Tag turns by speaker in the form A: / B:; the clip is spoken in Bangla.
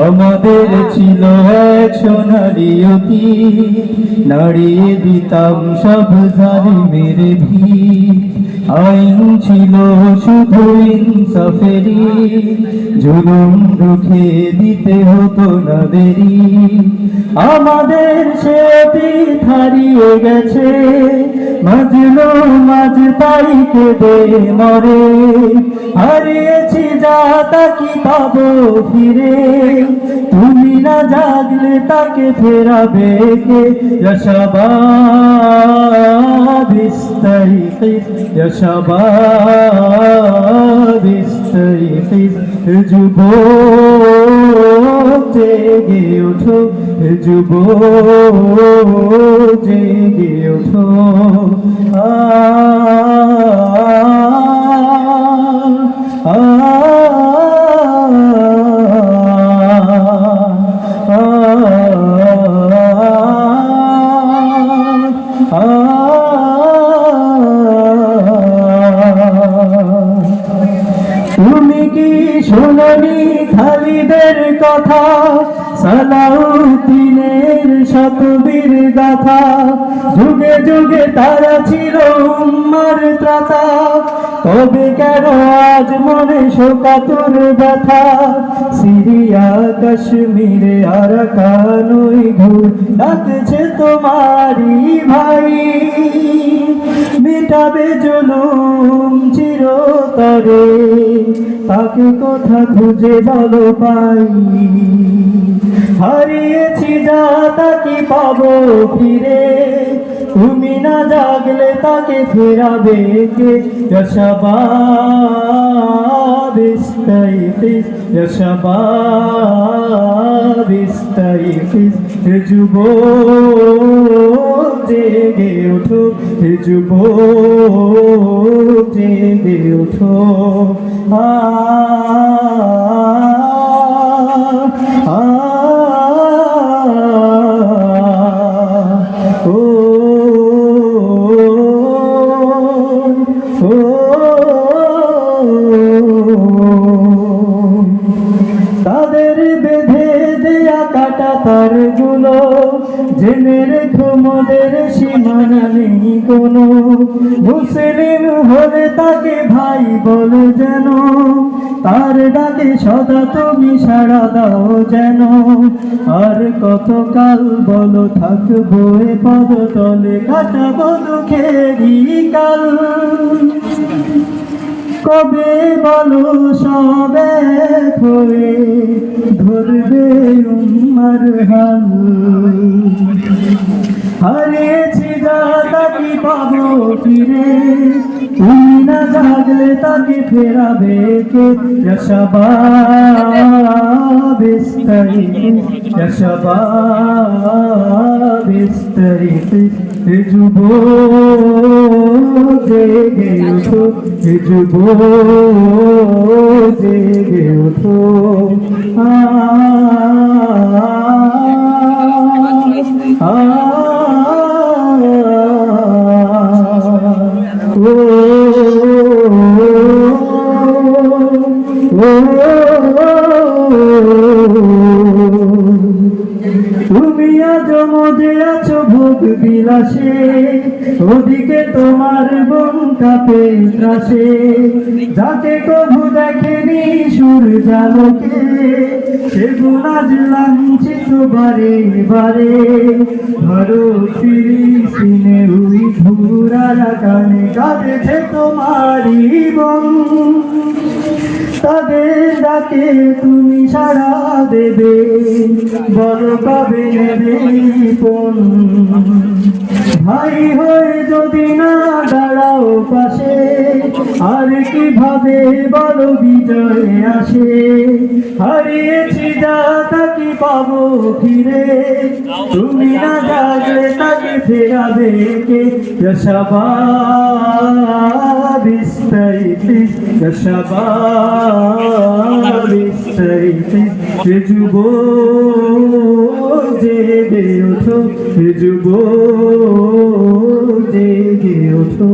A: আমাদের ছিল এক সোনারি অতি নাড়িয়ে দিতাম সব জারি মেরে ভিড় আইন ছিল শুধু ইনসাফেরি জুলুম রুখে দিতে হতো না দেরি আমাদের সে অতীত হারিয়ে গেছে মাজলো মাঝ তারিখে দে মরে। হারিয়েছি যা তাকি পাবো ফিরে? তুমি না জাগলে তাকে ফেরাবে কে? যশাবাদ ইস্তারিখ شباب استيقظ যুবক জেগে ওঠো যুবক জেগে ওঠো আ আ তুমি কি শোনি খালিদের কথা? সালাউদ্দিনের শতবীর গাথা। যুগে যুগে তারা ছিল উম্মার ত্রাতা। তবে কেন আজ মনে শোকাতুর ব্যথা? সিরিয়া, কাশ্মীরে আর কানুই ঘুর ডাকছে তোমারি ভাই। মেটাবে জুলুম চিরতরে। তাকে কথা খুঁজে ভালো পাই। হারিয়েছি যা তাকে পাবো ফিরে? তুমি না জাগলে তাকে ফেরাবে কে? যশবাব ইস্তাইফিস যশবাব যুবক। জেগে ওঠো হে যুবক জেগে ওঠো আ তাদের কাটা তারগুলো জেনে রেখো মোদের সীমানা নেই কোনো। মুসলিম হলে তাকে ভাই বলো যেন, তার ডাকে সদা তুমি সাড়া দাও যেন। আর কতকাল বলো থাকব এ পদ তলে কাটাবো দুঃখেরই কাল। কবে বলো সবে হয়ে ভরবে উম্মার হাল হারিয়েছি দাদা কি পাবো ফিরে তুমি না জাগলে তাকে ফেরাবে কে যশবাবিস্তারিত যশবাবিস্তারিত যুব জেগে ওঠো যুব জেগে ওঠো। আ তুমি আজ মজে আছো ভোগ বিলাসে, ওদিকে তোমার বোন কাপে ত্রাসে। যাকে কবু দেখেনি সুর জালকে সে গুনাজ লাঞ্ছিত বারে বারে। ভারত সিনে উই কানে কাঁদেছে তোমারই বন তাদের ডাকে তুমি সাড়া দেবে, বড় পাবে নেবে ভাই হয়ে যদি না দাঁড়াও পাশে আর কীভাবে বড় বিজয়ে আসে। হারিয়েছি যা তাকে পাবো ফিরে। তুমি না জাগলে তাকে ফেরাবে কে? যশাবাদ বিস্তারিত যশাবাদ বিস্তারিত। যে যুব যে ওঠো। হে যুব, জেগে ওঠো।